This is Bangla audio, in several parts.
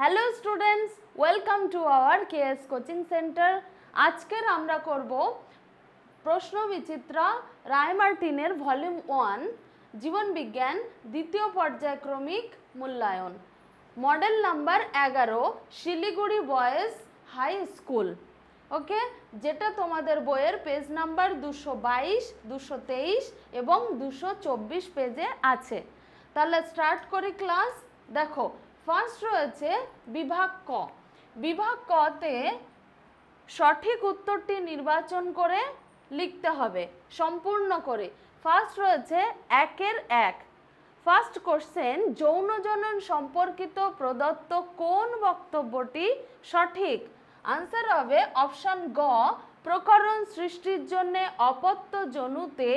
Hello students welcome to our KS coaching centre আজকের আমরা করব প্রশ্ন বিচিত্রা রায়মার্টিনের ভলিউম ওয়ান জীবন বিজ্ঞান, দ্বিতীয় পর্যায়ক্রমিক মূল্যায়ন। মডেল নাম্বার এগারো, Siliguri boys high school. Okay যেটা তোমাদের বইয়ের পেজ নাম্বার দুশো বাইশ, দুশো তেইশ এবং দুশো চব্বিশ পেজে আছে। তাহলে স্টার্ট করি ক্লাস দেখো ফার্স্ট রয়েছে বিভাগ ক। বিভাগ কতে সঠিক উত্তরটি নির্বাচন করে লিখতে হবে, সম্পূর্ণ করে। ফার্স্ট রয়েছে একের এক। ফার্স্ট কোশ্চেন যৌন জনন সম্পর্কিত প্রদত্ত কোন বক্তব্যটি সঠিক? আনসার হবে অপশন গ, প্রকরণ সৃষ্টির জন্য অপত্য জনুতে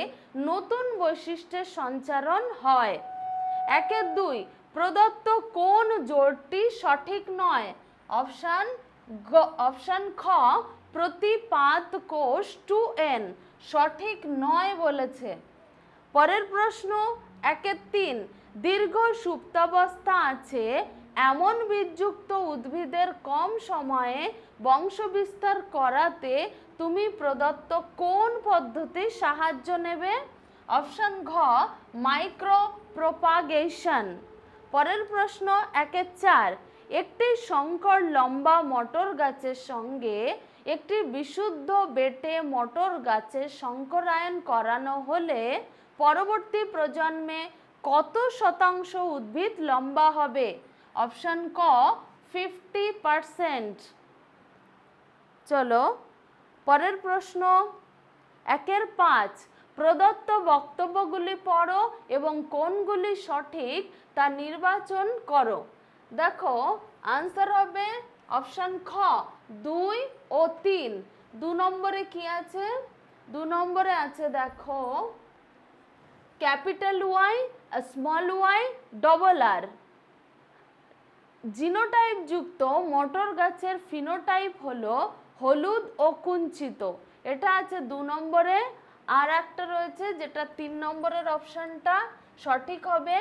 নতুন বৈশিষ্ট্যের সঞ্চারণ হয়। একের দুই প্রদত্ত কোন জোড়টি সঠিক নয়? অপশান অপশান খ, প্রতিপাত কোষ টু এন। সঠিক নয় বলেছে। পরের প্রশ্ন, একের তিন। দীর্ঘ সুপ্তাবস্থা আছে, এমন বীজযুক্ত উদ্ভিদের কম সময়ে বংশবিস্তার করাতে তুমি প্রদত্ত কোন পদ্ধতির সাহায্য নেবে? অপশন ঘ মাইক্রো প্রোপাগেশন পরের প্রশ্ন, একের চার। একটি শঙ্কর লম্বা মটর গাছের সঙ্গে একটি বিশুদ্ধ বেটে মটর গাছের সংকরায়ন করানো হলে পরবর্তী প্রজন্মে কত শতাংশ উদ্ভিদ লম্বা হবে? অপশন ক, ফিফটি পারসেন্ট। চলো, পরের প্রশ্ন, একের পাঁচ। প্রদত্ত বক্তব্যগুলি পড়ো এবং কোনগুলি সঠিক তা নির্বাচন করো। দেখো আনসার হবে অপশান খ, দুই ও তিন। দু নম্বরে কি আছে? দু নম্বরে আছে দেখো, capital Y, small Y double R genotype যুক্ত মটর গাছের ফিনোটাইপ হলো হলুদ ও কুঞ্চিত। এটা আছে দু নম্বরে। আর একটা রয়েছে যেটা তিন নম্বরের অপশনটা। সঠিক হবে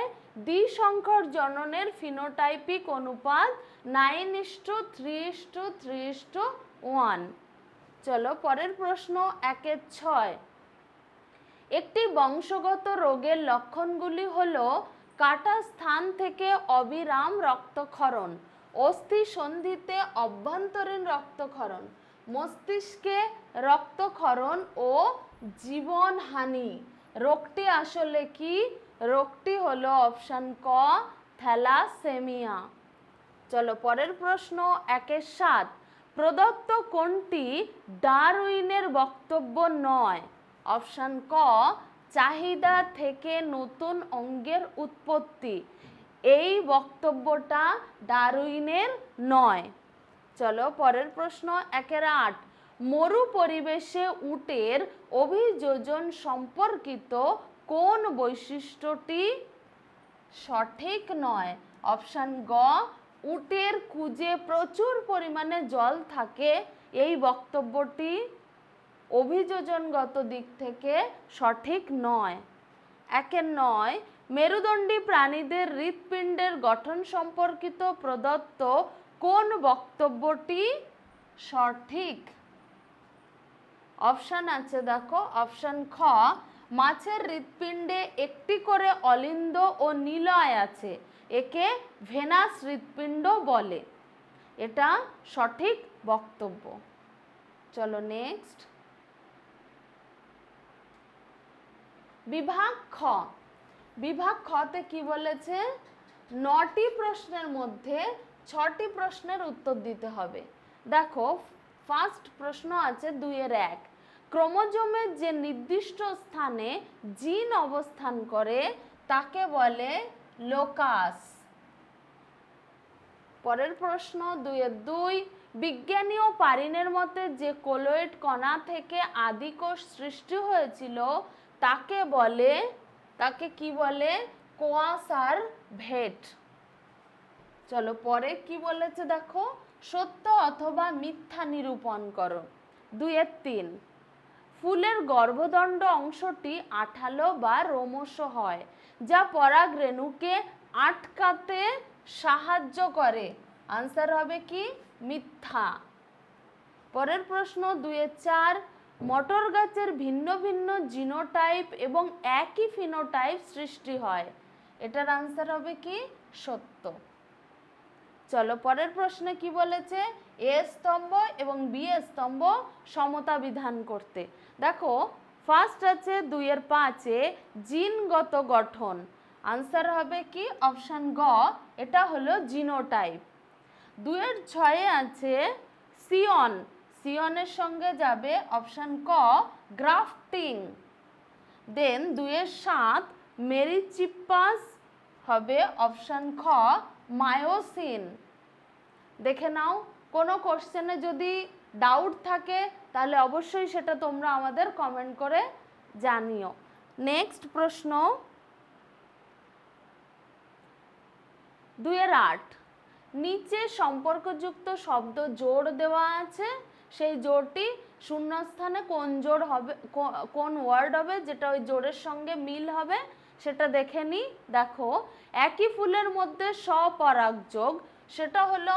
দ্বিসংখ্যর জননের ফিনোটাইপিক অনুপাত nine is to three is to three is to one. চলো পরের প্রশ্ন একের ছয়। একটি বংশগত রোগের লক্ষণগুলি হল কাটা স্থান থেকে অবিরাম রক্তক্ষরণ, অস্থি সন্ধিতে অভ্যন্তরীণ রক্তক্ষরণ, মস্তিষ্কে রক্তক্ষরণ ও জীবনহানি। রোগটি আসলে কি? রোগটি হলো অপশান ক, থ্যালাসেমিয়া। চলো পরের প্রশ্ন, একের সাত। প্রদত্ত কোনটি ডারউইনের বক্তব্য নয়? অপশান ক, চাহিদা থেকে নতুন অঙ্গের উৎপত্তি। এই বক্তব্যটা ডারউইনের নয়। চলো পরের প্রশ্ন, একের আট। মরু পরিবেশে উটের অভিযোজন সম্পর্কিত কোন বৈশিষ্ট্যটি? সঠিক নয়। অপশান গ, উটের কুজে প্রচুর পরিমাণে জল থাকে। এই বক্তব্যটি অভিযোজনগত দিক থেকে সঠিক নয়। একের নয়, মেরুদণ্ডী প্রাণীদের হৃৎপিণ্ডের গঠন সম্পর্কিত প্রদত্ত কোন বক্তব্যটি সঠিক? অপশান আছে দেখো, অপশান খ, মাছের হৃৎপিণ্ডে একটি করে অলিন্দ ও নিলয় আছে, একে ভেনাস হৃৎপিণ্ড বলে। এটা সঠিক বক্তব্য। চলো নেক্সট বিভাগ খ। বিভাগ খতে কি বলেছে? নটি প্রশ্নের মধ্যে ছটি প্রশ্নের উত্তর দিতে হবে। দেখো ফার্স্ট প্রশ্ন আছে দুইয়ের এক। ক্রোমোজোমের যে নির্দিষ্ট স্থানে জিন অবস্থান করে, তাকে বলে লোকাস। পরের প্রশ্ন, দুইয়ের দুই, বিজ্ঞানী ও পারিনের মতে যে কোলোয়েড কণা থেকে আদিকোষ সৃষ্টি হয়েছিল, তাকে বলে, তাকে কি বলে? কোয়াসার ভেট। চলো পরে কি বলেছে দেখো? সত্য অথবা মিথ্যা নিরূপণ করো। দুইয়ের তিন। ফুলের গর্ভদণ্ড অংশটি আঠালো বা রোমশ হয়, যা পরাগ রেণুকে আটকাতে সাহায্য করে। আনসার হবে কি? মিথ্যা। পরের প্রশ্ন দুয়ের চার, মটর গাছের ভিন্ন ভিন্ন জিনোটাইপ এবং একই ফিনোটাইপ সৃষ্টি হয়। এটার আনসার হবে কি? সত্য। চলো, পরের প্রশ্নে কি বলেছে? এ স্তম্ভ এবং বি স্তম্ভ সমতা বিধান করতে। দেখো ফার্স্ট আছে, দুইয়ের পাঁচে জিনগত গঠন। আনসার হবে কি? অপশান গ, এটা হলো জিনোটাইপ দুইয়ের ছয়ে আছে সিয়ন। সিয়নের সঙ্গে যাবে অপশান ক গ্রাফটিং দেন দুইয়ের সাত মেরিচিপাস হবে অপশান খ মায়োসিন। দেখে নাও, কোনো কোশ্চেনে যদি ডাউট থাকে, তাহলে অবশ্যই সেটা তোমরা আমাদের কমেন্ট করে জানিও। নেক্সট প্রশ্ন। দুইয়ের আট। নিচে সম্পর্কযুক্ত শব্দ জোর দেওয়া আছে। সেই জোরটি শূন্যস্থানে কোন জোর হবে কোন ওয়ার্ড হবে, যেটা ওই জোরের সঙ্গে মিল হবে। সেটা দেখে নিই দেখো, একই ফুলের মধ্যে স্বপরাগযোগ, সেটা হলো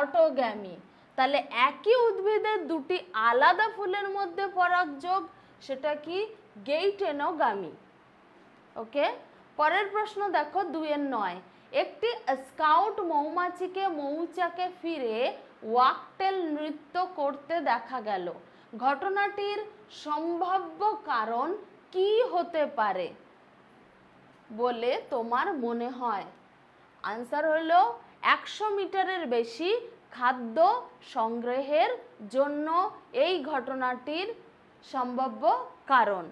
অটোগ্যামি। তাহলে একই উদ্ভিদের দুটি আলাদা ফুলের মধ্যে পরাগযোগ, সেটা কি? গেইটেনোগামি। ওকে? পরের প্রশ্ন দেখো, দুইয়ের নয়। একটি স্কাউট মৌমাছিকে মৌচাকে ফিরে ওয়াকটেল নৃত্য করতে দেখা গেল। ঘটনাটির সম্ভাব্য কারণ কি হতে পারে? বলে তোমার মনে হয়? আনসার হলো একশো মিটারের বেশি খাদ্য সংগ্রহের জন্য এই ঘটনাটির সম্ভাব্য কারণ।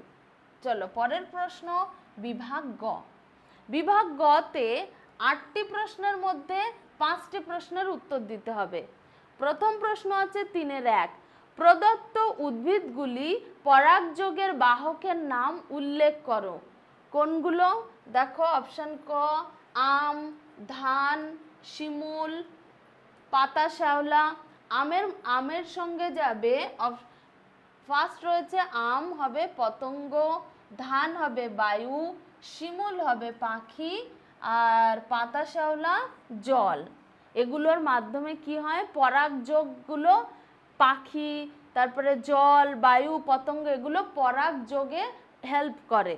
চলো, পরের প্রশ্ন, বিভাগ গ। বিভাগ গতে আটটি প্রশ্নের মধ্যে পাঁচটি প্রশ্নের উত্তর দিতে হবে। প্রথম প্রশ্ন আছে তিনের এক। প্রদত্ত উদ্ভিদগুলি পরাগযোগের বাহকের নাম উল্লেখ করো। কোনগুলো? দেখো অপশান ক, আম, ধান, শিমুল, পাতা, শ্যাওলা। আমের আমের সঙ্গে যাবে ফার্স্ট রয়েছে আম হবে পতঙ্গ, ধান হবে বায়ু, শিমুল হবে পাখি, আর পাতা, শ্যাওলা জল। এগুলোর মাধ্যমে কি হয়? পরাগযোগগুলো পাখি, তারপরে জল, বায়ু, পতঙ্গ, এগুলো পরাগযোগে হেল্প করে।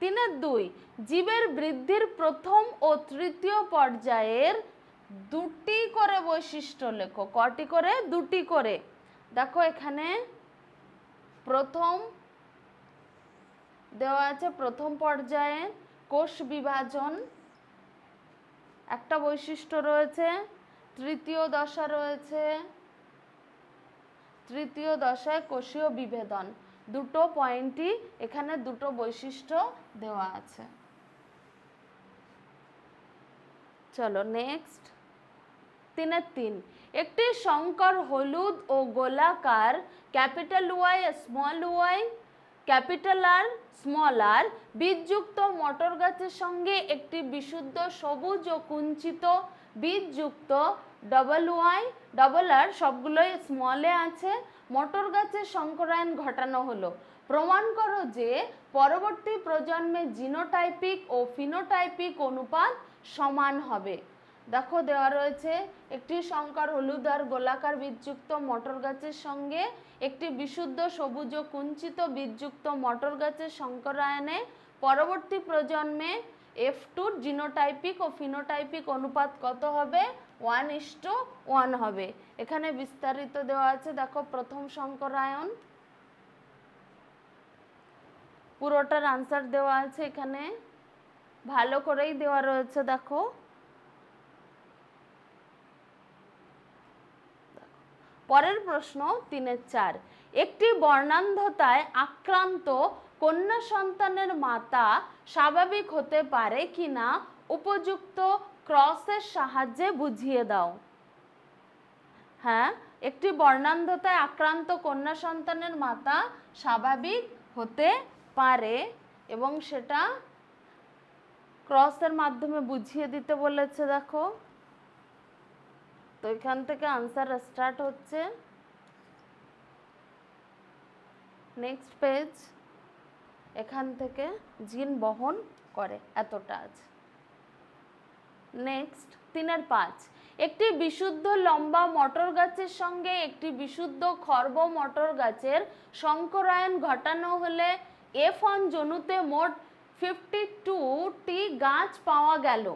তিনের দুই, জীবের বৃদ্ধির প্রথম ও তৃতীয় পর্যায়ের দুটি করে বৈশিষ্ট্য লেখো। কটি করে? দুটি করে। দেখো এখানে প্রথম দেওয়া আছে, প্রথম পর্যায়ে কোষ বিভাজন। একটা বৈশিষ্ট্য রয়েছে, তৃতীয় দশা রয়েছে, তৃতীয় দশায় কোষীয় বিভেদন। দুটো পয়েন্টই এখানে দুটো বৈশিষ্ট্য দেওয়া আছে। চলো নেক্সট তিনের তিন। একটি শঙ্কর হলুদ ও গোলাকার, capital Y small Y capital R small R বীজযুক্ত মটর গাছের সঙ্গে একটি বিশুদ্ধ সবুজ ও কুঞ্চিত বীজযুক্ত ডবল ওয়াই ডবল আর সবগুলোই স্মলে আছে। মটর গাছের সংকরায়ন ঘটানো হলো। প্রমাণ করো যে পরবর্তী প্রজন্মে জিনোটাইপিক ও ফিনোটাইপিক অনুপাত সমান হবে। দেখো দেওয়া রয়েছে, একটি সংকর হলুদ আর গোলাকার বীজযুক্ত মটর গাছের সঙ্গে একটি বিশুদ্ধ সবুজ ও কুঞ্চিত বীজযুক্ত মটর গাছের সংকরায়নে পরবর্তী প্রজন্মে এফ টুর জিনোটাইপিক ও ফিনোটাইপিক অনুপাত কত হবে? ওয়ান ইস টু ওয়ান হবে। এখানে বিস্তারিত দেওয়া আছে, দেখো প্রথম সংকরায়ন পুরোটার আনসার দেওয়া আছে এখানে। ভালো করেই দেওয়া রয়েছে, দেখো। পরের প্রশ্ন, তিনের চার। একটি বর্ণান্ধতায় আক্রান্ত কন্যা সন্তানের মাতা স্বাভাবিক হতে পারে কিনা? উপযুক্ত ক্রসের সাহায্যে বুঝিয়ে দাও। হ্যাঁ একটি বর্ণান্ধতায় আক্রান্ত কন্যা সন্তানের মাতা স্বাভাবিক হতে পারে এবং সেটা ক্রসের মাধ্যমে বুঝিয়ে দিতে বলেছে, দেখো। তো এখান থেকে আনসার স্টার্ট হচ্ছে। নেক্সট পেজ এখান থেকে জিন বহন করে, এতটা আছে। নেক্সট, তিনের পাঁচ। একটি বিশুদ্ধ লম্বা মটর গাছের সঙ্গে একটি বিশুদ্ধ খর্ব মটর গাছের সংকরায়ন ঘটানো হলে এফ ওয়ান জনুতে মোট ফিফটি টি গাছ পাওয়া গেল।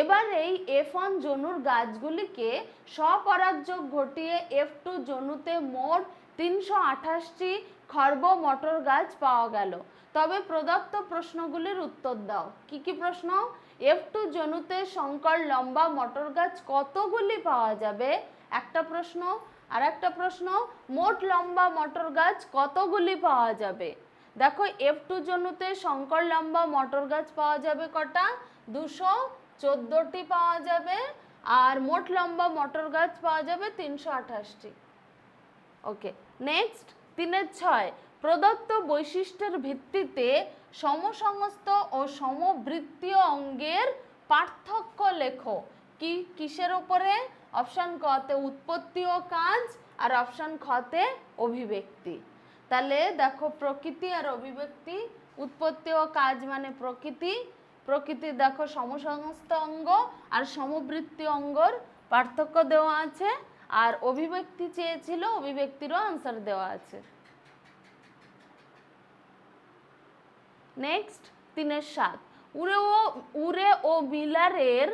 এবার এই এফ ওয়ান জনুর গাছগুলিকে স্বপরাগযোগ ঘটিয়ে এফ টু জনুতে মোট তিনশো আঠাশটি খর্ব মটর গাছ পাওয়া গেল। তবে প্রদত্ত প্রশ্নগুলির উত্তর দাও। কি কি প্রশ্ন? এফ টু জনুতে সংকর লম্বা মটর গাছ কতগুলি পাওয়া যাবে? একটা প্রশ্ন আর একটা প্রশ্ন, মোট লম্বা মটর গাছ কতগুলি পাওয়া যাবে? দেখো এফ টু জনুতে শঙ্কর লম্বা মটর গাছ পাওয়া যাবে কটা? দুশো চোদ্দোটি পাওয়া যাবে, আর মোট লম্বা মটর গাছ পাওয়া যাবে তিনশো আঠাশটি। ওকে নেক্সট তিনের ছয়, প্রদত্ত বৈশিষ্ট্যের ভিত্তিতে সমসংস্থ ও সমবৃত্তীয় অঙ্গের পার্থক্য লেখো। কি কিসের উপরে? অপশন কতে উৎপত্তি ও কাজ আর অপশন খতে অভিব্যক্তি। তাহলে দেখো প্রকৃতি আর অভিব্যক্তি। উৎপত্তি ও কাজ মানে প্রকৃতি। প্রকৃতি দেখো সমসংস্থ অঙ্গ আর সমবৃত্তি অঙ্গর পার্থক্য দেওয়া আছে। আর অভিব্যক্তি চেয়েছিল, অভিব্যক্তিরও আনসার দেওয়া আছে। নেক্সট তিনের সাত উরে ও উরে ও মিলারের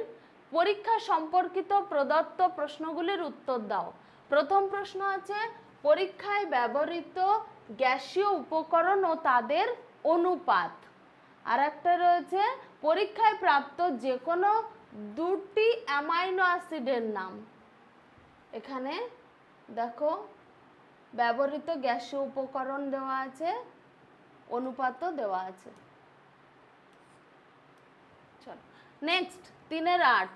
পরীক্ষা সম্পর্কিত প্রদত্ত প্রশ্নগুলির উত্তর দাও। প্রথম প্রশ্ন আছে, পরীক্ষায় ব্যবহৃত গ্যাসীয় উপকরণ ও তাদের অনুপাত। আর একটা রয়েছে, পরীক্ষায় প্রাপ্ত যে কোনো দুটি অ্যামাইনো অ্যাসিডের নাম। এখানে দেখো, ব্যবহৃত গ্যাসীয় উপকরণ দেওয়া আছে অনুপাতও দেওয়া আছে। চলো নেক্সট তিনের আট।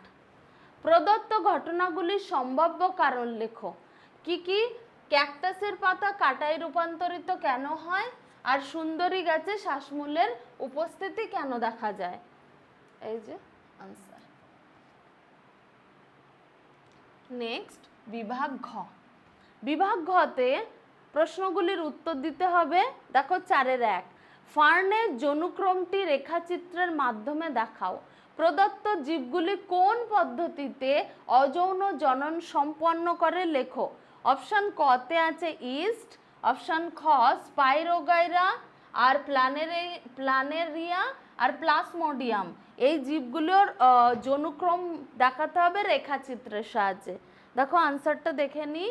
প্রদত্ত ঘটনাগুলির সম্ভাব্য কারণ লেখো। কি কি? ক্যাকটাসের পাতা কাটায় রূপান্তরিত কেন হয়? আর সুন্দরী গাছে শ্বাসমূলের উপস্থিতি কেন দেখা যায়? এই যে আনসার নেক্সট বিভাগ ঘ। বিভাগ ঘতে প্রশ্নগুলির উত্তর দিতে হবে। দেখো চারের এক। ফার্নের জনুক্রমটি রেখাচিত্রের মাধ্যমে দেখাও। প্রদত্ত জীবগুলি কোন পদ্ধতিতে অযৌন জনন সম্পন্ন করে লেখো? অপশন কতে আছে ইস্ট, অপশান খ স্পাইরোগাইরা, আর প্ল্যানেরে প্ল্যানেরিয়া আর প্লাসমোডিয়াম। এই জীবগুলোর জনুক্রম দেখাতে হবে রেখাচিত্রের সাহায্যে। দেখো আনসারটা দেখে নিই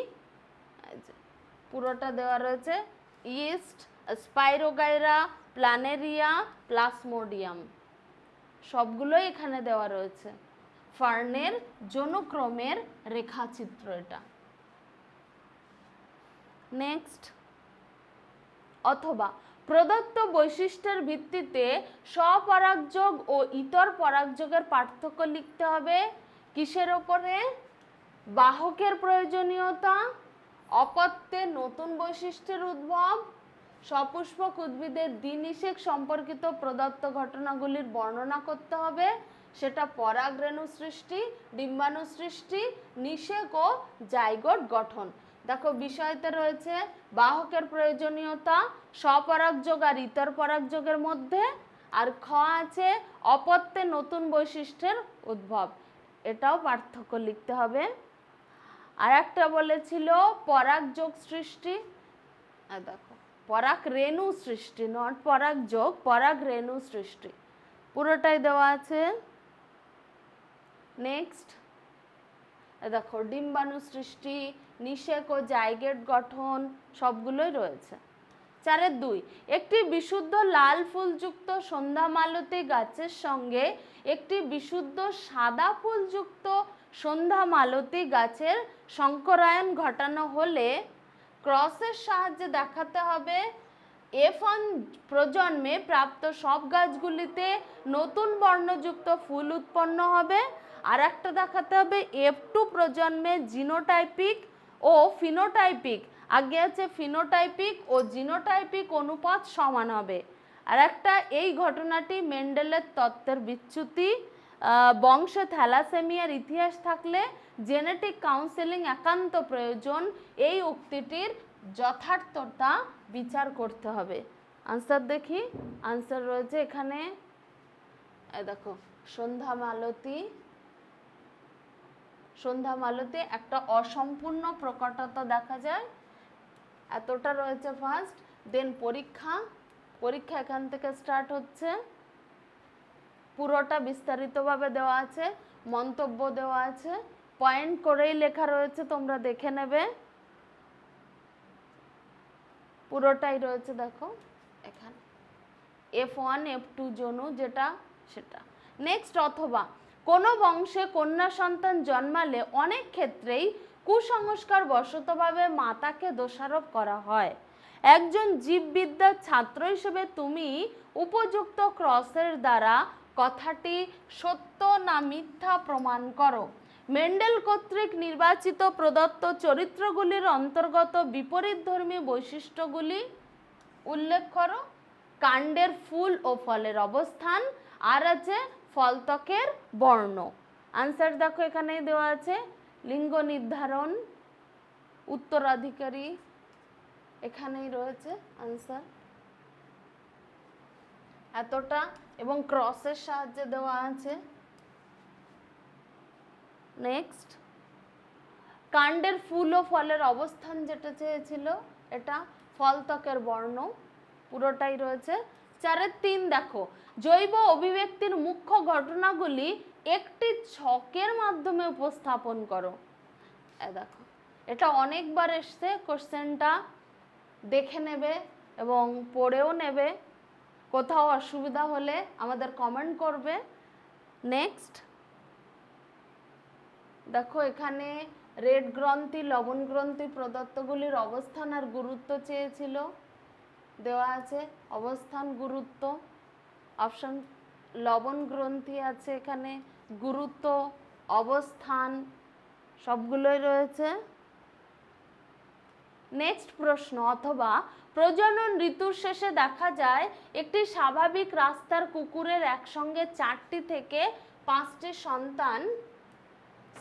পুরোটা দেওয়া রয়েছে। ইস্ট স্পাইরোগাইরা প্ল্যানেরিয়া প্লাসমোডিয়াম সবগুলোই এখানে দেওয়া রয়েছে। ফার্নের জনুক্রমের রেখাচিত্র এটা। নেক্সট অথবা প্রদত্ত বৈশিষ্ট্যের ভিত্তিতে স্বপরাগযোগ ও ইতর পরাগযোগের পার্থক্য লিখতে হবে। কিসের ওপরে? বাহকের প্রয়োজনীয়তা অপত্যে নতুন বৈশিষ্ট্যের উদ্ভব সপুষ্পক উদ্ভিদের দিনিষেক সম্পর্কিত প্রদত্ত ঘটনাগুলির বর্ণনা করতে হবে। সেটা পরাগরেণু সৃষ্টি, ডিম্বাণু সৃষ্টি, নিষেক ও জাইগোট গঠন। দেখো, বিষয়তে রয়েছে বাহকের প্রয়োজনীয়তা স্বপরাগযোগ আর ইতর পরাগযোগের মধ্যে, আর খ আছে অপত্যে নতুন বৈশিষ্ট্যের উদ্ভব। এটাও পার্থক্য লিখতে হবে। আর একটা বলেছিল পরাগযোগ সৃষ্টি। দেখো, পরাগ রেণু সৃষ্টি নট পরাগ যোগ, পরাগ রেণু সৃষ্টি। পুরোটাই দেওয়া আছে। নেক্সট দেখো, ডিম্বাণু সৃষ্টি, নিষেক ও জাইগেট গঠন, সবগুলোই রয়েছে। চারের দুই, একটি বিশুদ্ধ লাল ফুলযুক্ত সন্ধ্যা মালতী গাছের সঙ্গে একটি বিশুদ্ধ সাদা ফুলযুক্ত সন্ধ্যা মালতী গাছের সংকরায়ন ঘটানো হলে ক্রসের সাহায্যে দেখাতে হবে। এফ প্রজন্মে প্রাপ্ত সব গাছগুলিতে নতুন বর্ণযুক্ত ফুল উৎপন্ন হবে। আর একটা দেখাতে হবে এফ টু প্রজন্মে জিনোটাইপিক ও ফিনোটাইপিক। আগে আছে ফিনোটাইপিক ও জিনোটাইপিক অনুপাত সমান হবে। আর একটা এই ঘটনাটি মেন্ডেলের তত্ত্বের বিচ্যুতি। বংশে থ্যালাসেমিয়ার ইতিহাস থাকলে জেনেটিক কাউন্সেলিং একান্ত প্রয়োজন। এই উক্তিটির যথার্থতা বিচার করতে হবে। আনসার দেখি। আনসার রয়েছে এখানে। দেখো সন্ধ্যা মালতী সন্ধ্যা মালতে একটা অসম্পূর্ণ প্রকটতা দেখা যায়। এতটা রয়েছে ফার্স্ট দেন পরীক্ষা। পরীক্ষা এখান থেকে স্টার্ট হচ্ছে। পুরোটা বিস্তারিতভাবে দেওয়া আছে, মন্তব্য দেওয়া আছে। পয়েন্ট করেই লেখা রয়েছে, তোমরা দেখে নেবে। পুরোটাই রয়েছে, দেখো। এখানে। এফ ওয়ান এফ টু জনু, যেটা, সেটা। নেক্সট অথবা, কোনো বংশে কন্যা সন্তান জন্মালে অনেক ক্ষেত্রেই কুসংস্কার বশতভাবে মাতাকে দোষারোপ করা হয়। একজন জীববিদ্যার ছাত্র হিসেবে তুমি উপযুক্ত ক্রসের দ্বারা কথাটি সত্য না মিথ্যা প্রমাণ করো। মেন্ডেল কর্তৃক নির্বাচিত প্রদত্ত চরিত্রগুলির অন্তর্গত বিপরীতধর্মী বৈশিষ্ট্যগুলি উল্লেখ করো। কাণ্ডের ফুল ও ফলের অবস্থান, আর আছে ফলত্বকের বর্ণ। আনসার দেখো এখানেই দেওয়া আছে। লিঙ্গ নির্ধারণ, উত্তরাধিকারী এখানেই রয়েছে। আনসার এতটা এবং ক্রসের সাহায্যে দেওয়া আছে। নেক্সট কাণ্ডের ফুল ও ফলের অবস্থান যেটা চেয়েছিল, এটা ফলত্বকের বর্ণ, পুরোটাই রয়েছে। চারের তিন দেখো, জৈব অভিব্যক্তির মুখ্য ঘটনাগুলি একটি ছকের মাধ্যমে উপস্থাপন করো। দেখো, এটা অনেকবার এসছে কোশ্চেনটা দেখে নেবে এবং পড়েও নেবে। কোথাও অসুবিধা হলে আমাদের কমেন্ট করবে। নেক্সট দেখো এখানে রেড গ্রন্থি, লবণ গ্রন্থি প্রদত্তগুলির অবস্থান আর গুরুত্ব চেয়েছিল। দেওয়া আছে অবস্থান, গুরুত্ব অপশন লবণ গ্রন্থি আছে এখানে, গুরুত্ব, অবস্থান, সবগুলোই রয়েছে। নেক্সট প্রশ্ন অথবা প্রজনন ঋতুর শেষে দেখা যায় একটি স্বাভাবিক রাস্তার কুকুরের একসঙ্গে চারটি থেকে পাঁচটি সন্তান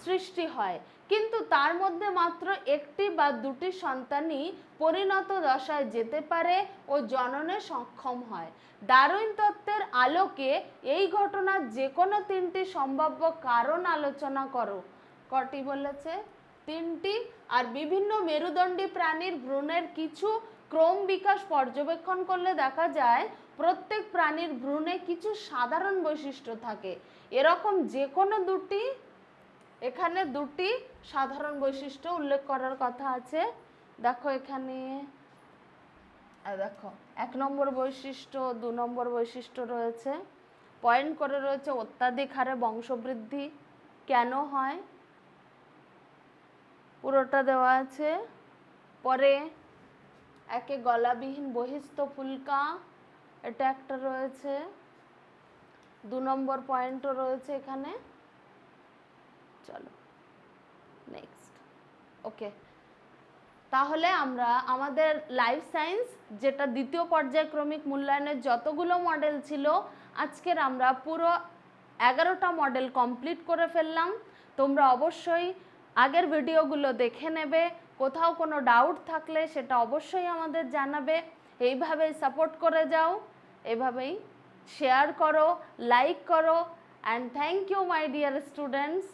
সৃষ্টি হয়। কিন্তু তার মধ্যে মাত্র একটি বা দুটি সন্তানই পরিণত দশায় যেতে পারে ও জননে সক্ষম হয়। ডারউইন তত্ত্বের আলোকে এই ঘটনার যে কোনো তিনটি সম্ভাব্য কারণ আলোচনা করো। কটি বলেছে? তিনটি আর বিভিন্ন মেরুদণ্ডী প্রাণীর ভ্রূণের কিছু ক্রম বিকাশ পর্যবেক্ষণ করলে দেখা যায়, প্রত্যেক প্রাণীর ভ্রূণে কিছু সাধারণ বৈশিষ্ট্য থাকে। এরকম যে কোনো দুটি, এখানে দুটি সাধারণ বৈশিষ্ট্য উল্লেখ করার কথা আছে। দেখো এখানে দেখো, এক নম্বর বৈশিষ্ট্য, দু নম্বর বৈশিষ্ট্য রয়েছে। পয়েন্ট করে রয়েছে অত্যাধিক হারে বংশবৃদ্ধি। কেন হয়? পুরোটা দেওয়া আছে। পরে একে গলাবিহীন বহিস্থ ফুলকা, এটা একটা রয়েছে। দু নম্বর পয়েন্টও রয়েছে এখানে। চলো নেক্সট ওকে তাহলে আমরা আমাদের লাইফ সায়েন্স যেটা দ্বিতীয় পর্যায়ক্রমিক মূল্যায়নের যতগুলো মডেল ছিল, আজকের আমরা পুরো এগারোটা মডেল কমপ্লিট করে ফেললাম। তোমরা অবশ্যই আগের ভিডিওগুলো দেখে নেবে, কোথাও কোনো ডাউট থাকলে সেটা অবশ্যই আমাদের জানাবে। এইভাবেই সাপোর্ট করে যাও, এভাবেই শেয়ার করো লাইক করো and thank you my dear students